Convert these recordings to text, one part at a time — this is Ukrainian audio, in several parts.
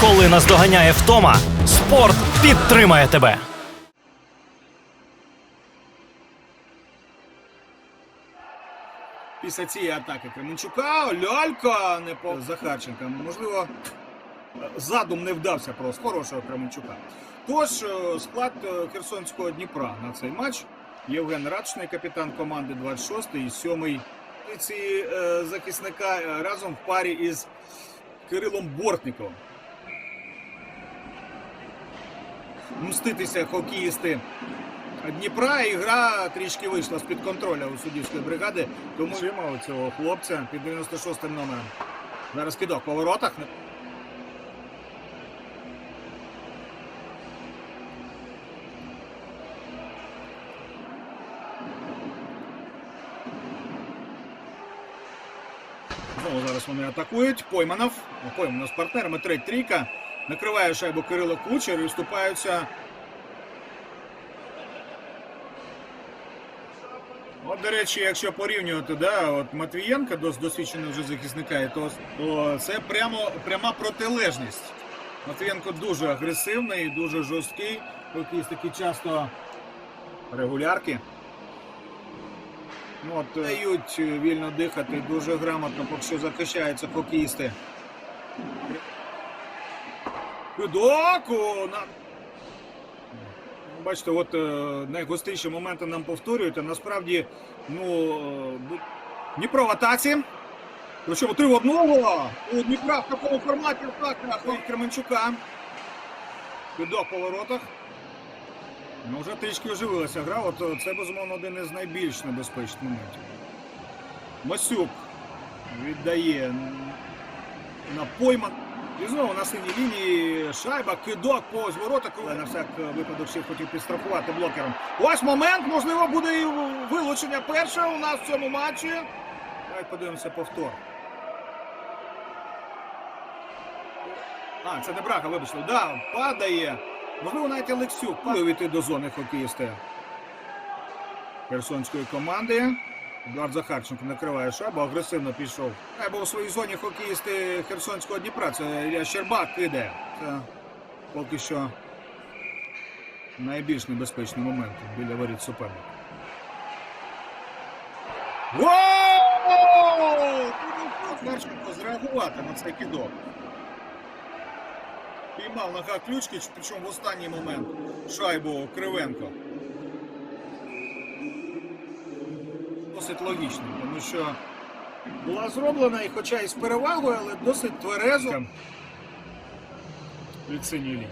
Коли наздоганяє втома, спорт підтримає тебе. Після цієї атаки Кременчука Льолько не по Захарченка. Можливо, задум не вдався просто хорошого Кременчука. Тож е, склад е, Херсонського Дніпра на цей матч. Євген Радшний, капітан команди 26 і 7-й позиції е, захисника разом в парі із Кирилом Бортниковим. Мститися хокеїсти Дніпра і гра трішки вийшла з-під контролю у суддівської бригади. Тому чимо цього хлопця під 96-м номером. Зараз кидок по воротах. Знову зараз вони атакують. Пойманов. Пойманов з партнерами. Треть трійка. Накриває шайбу Кирило Кучер і вступаються От, до речі, якщо порівнювати, да, от Матвієнка, дос, досвідчений вже захисника, то, то це прямо пряма протилежність. Матвієнко дуже агресивний, дуже жорсткий, якісь такі часто регулярки. Ну, от, е, дають вільно дихати, дуже грамотно, поки що захищаються хокеїсти. Кудоку! На... Бачите, от е, найгостріші моменти нам повторюють, а насправді, ну, е, Дніпро в атаці. Причому три в одного. У Дніпра в такому форматі атака від Кременчука. Підок по воротах. Ну, вже трішки оживилася гра. От е, це, безумовно, один із найбільш небезпечних моментів. Масюк віддає на пойман. І знову на синій лінії шайба, кидок по зворота, коли на всяк випадок ще хотів підстрахувати блокером. Ось момент, можливо, буде і вилучення перше у нас в цьому матчі. Давайте подивимося повтор. А, це не брака, вибачте. Да, падає. Можливо, навіть Олексюк падає війти до зони хокеїста Херсонської команди. Едуард Захарченко накриває шайбу, агресивно пішов. Бо у своїй зоні хокеїсти Херсонського Дніпра. Це Ілля Щербак кидає. Це поки що найбільш небезпечний момент біля воріт суперника. Воу! Захарченко зреагувати на цей кидок. Піймав нога ключки, причому в останній момент шайбу Кривенко. Досить логічно, тому що була зроблена, і хоча і з перевагою, але досить тверезо від синьої лінії.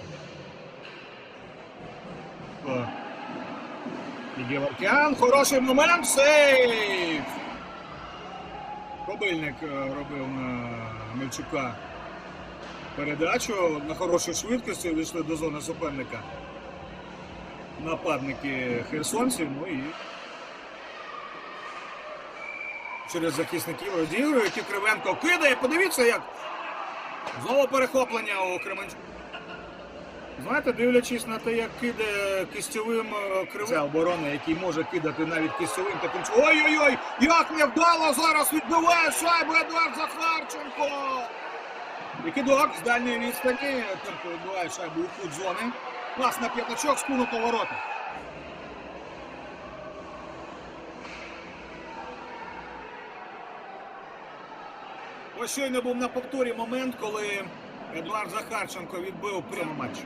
О. І Геворкян, хороший момент, сейф! Кобильник е, робив на Мельчука передачу на хорошій швидкості, вийшли до зони суперника. Нападники херсонців, ну і через захисників розігрують і Кривенко кидає. Подивіться, як знову перехоплення у Кременчука. Знаєте, дивлячись на те, як кидає кистьовим е, кривим Це оборона, який може кидати навіть кистьовим таким. Ой-ой-ой! Як невдало зараз відбиває шайбу Едуард Захарченко! Кидок з дальньої відстані. Відбиває шайбу у кут зони. Клас на п'ятачок, спину поворота. Ось щойно був на повторі момент, коли Едуард Захарченко відбив прямо матч.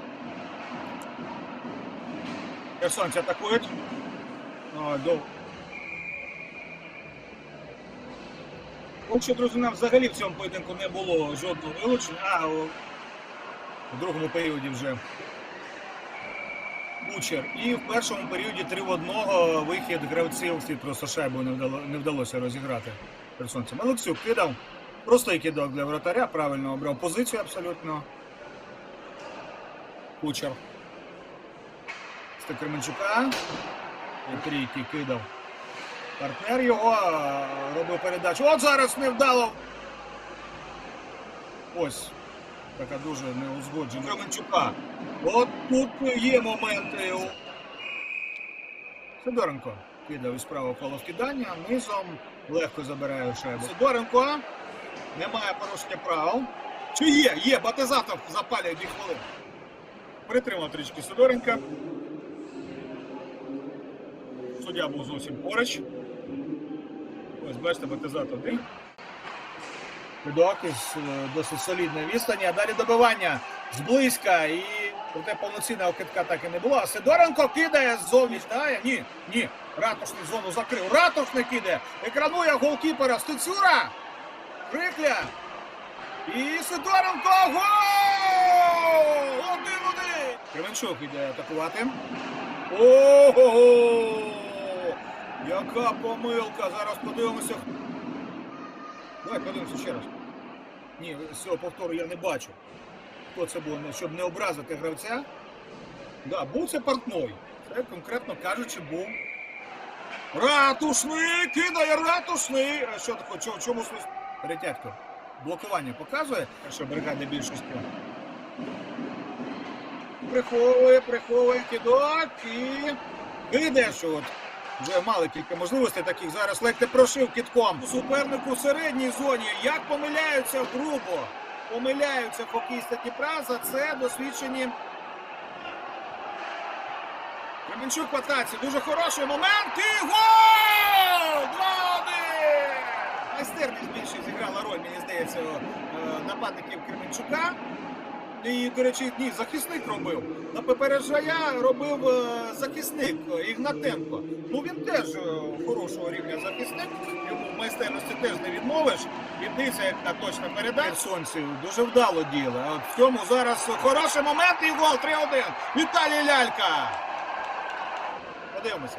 Херсонці атакують. О, до... Поки друзі, нам взагалі в цьому поєдинку не було жодного вилучення, а у другому періоді вже Кучер. І в першому періоді 3 в 1 вихід гравців слід просто шайбу не вдалося розіграти херсонцям. Олексюк кидав. Простий кидок для вратаря, правильно обрав позицію абсолютно. Кучер. І трійки кидав. Партнер його робив передачу. От зараз невдало. Ось. Така дуже неузгоджена. Кременчука. От тут є моменти. Сидоренко кидав із правого коло вкидання, низом легко забирає шайбу. Сидоренко немає порушення правил. Чи є? Є, Батизатов запалює дві хвилини. Притримав трішки Сидоренка. Суддя був зовсім поруч. Ось бачите, Батизатов один. Підок із е, досить солідної відстані, а далі добивання зблизька і проте повноцінного китка так і не було. А Сидоренко кидає ззовні. Дає? Ні, ні. Ратушний зону закрив. Ратушний кидає. Екранує голкіпера Стецюра. Крикля. І Сидоренко гол! Один-один! Кременчук іде атакувати. Ого! Яка помилка! Зараз подивимося. Давай подивимося ще раз. Ні, цього повтору я не бачу. Хто це був, щоб не образити гравця. Да, був це портной. Це конкретно кажучи, був. Ратушний! Кидає ратушний! А що таке? Чому, чому свист? Блокування показує, що бригада більшості. Приховує, приховує кидок і кидає, що от вже мали кілька можливостей таких. Зараз ледь прошив кітком. Супернику в середній зоні. Як помиляються грубо. Помиляються хокеїсти Дніпра, за це досвідчені. Кременчук в атаці. Дуже хороший момент. І гол! Майстерність більше зіграла роль, мені здається, е, нападників Кременчука. І, до речі, ні, захисник робив. На попереджая робив е, захисник Ігнатенко. Ну він теж е, хорошого рівня захисник. Йому в майстерності теж не відмовиш. Відниця, як на точна передача. Сонців дуже вдало діло. А в цьому зараз хороший момент і гол 3-1. Віталій Лялька. Подивимося.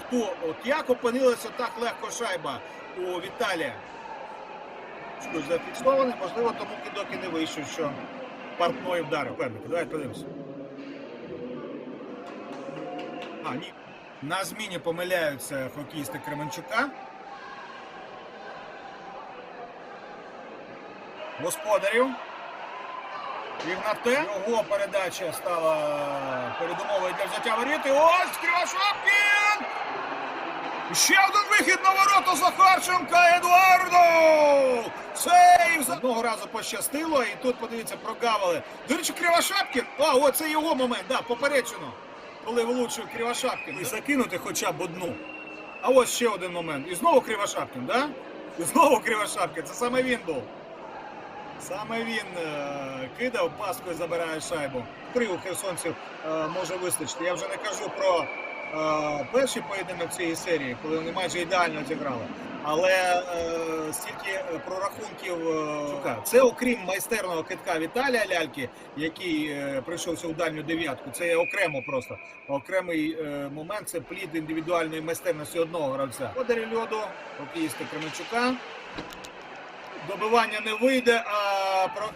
Хто, от як опинилася так легко шайба у Віталія? Щось зафіксований, можливо, тому кидок і не вийшов, що партною вдарив. Певника, давай подивимося. А, ні. На зміні помиляються хокеїсти Кременчука. Господарів. Ігнате. Його передача стала передумовою для взяття воріт. І ось Кривошапкін! Ще один вихід на ворота Захарченка Едуардо! Сейв! З Одного разу пощастило, і тут, подивіться, прогавили. До речі, Кривошапкін. А, о, це його момент, да, попереджено. Коли влучив Кривошапкін. І закинути хоча б одну. А ось ще один момент. І знову Кривошапкін, да? І знову Кривошапкін. Це саме він був. Саме він е, кидав, паскою забирає шайбу. Три у херсонців е, може вистачити. Я вже не кажу про перший поєдинок цієї серії, коли вони майже ідеально зіграли. Але е, стільки е, прорахунків е, Це окрім майстерного китка Віталія Ляльки, який е, прийшовся у дальню дев'ятку. Це окремо просто окремий е, момент. Це плід індивідуальної майстерності одного гравця. Подарі льоду, хокеїсти Кременчука. Добивання не вийде, а про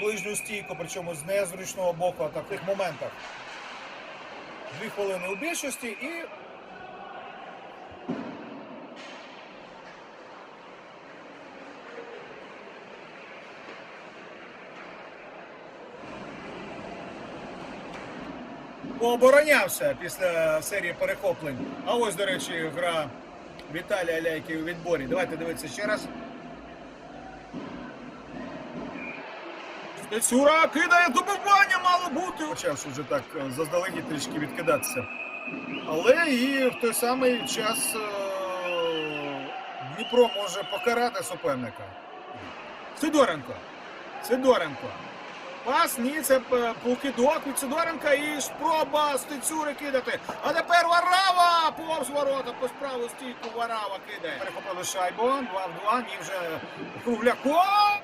ближню стійку, причому з незручного боку, а в таких моментах. Дві хвилини у більшості і. Пооборонявся після серії перехоплень. А ось, до речі, гра Віталія Ляйки у відборі. Давайте дивитися ще раз. Стецюра кидає добивання, мало бути. Почавши вже так е, заздалегідь трішки відкидатися. Але і в той самий час е, Дніпро може покарати суперника. Сидоренко. Сидоренко. Пас, ні, це е, покидок від Сидоренка і спроба Стецюри кидати. А тепер Варава повз ворота по справу стійку Варава кидає. Перехопили шайбу. 2 в 2. Ні, вже Кругляков.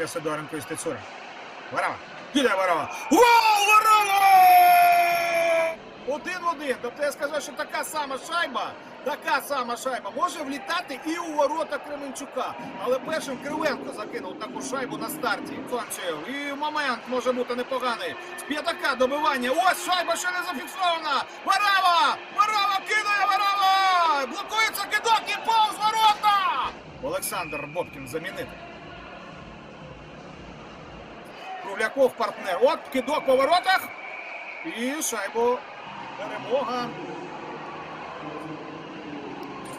Для Сидоренко і Стецюра. Варава. Кидає Варава. Гол Варава! Один в один. Тобто я сказав, що така сама шайба, така сама шайба може влітати і у ворота Кременчука. Але першим Кривенко закинув таку шайбу на старті. Сонцев. І момент може бути непоганий. З п'ятака добивання. Ось шайба ще не зафіксована. Варава! Варава кидає Варава! Блокується кидок і повз ворота! Олександр Бобкін замінити. Кругляков партнер. От кидок по воротах. І шайбу перемога.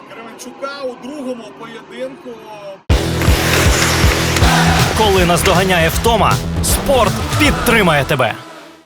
Кременчука у другому поєдинку. Коли наздоганяє втома, спорт підтримає тебе.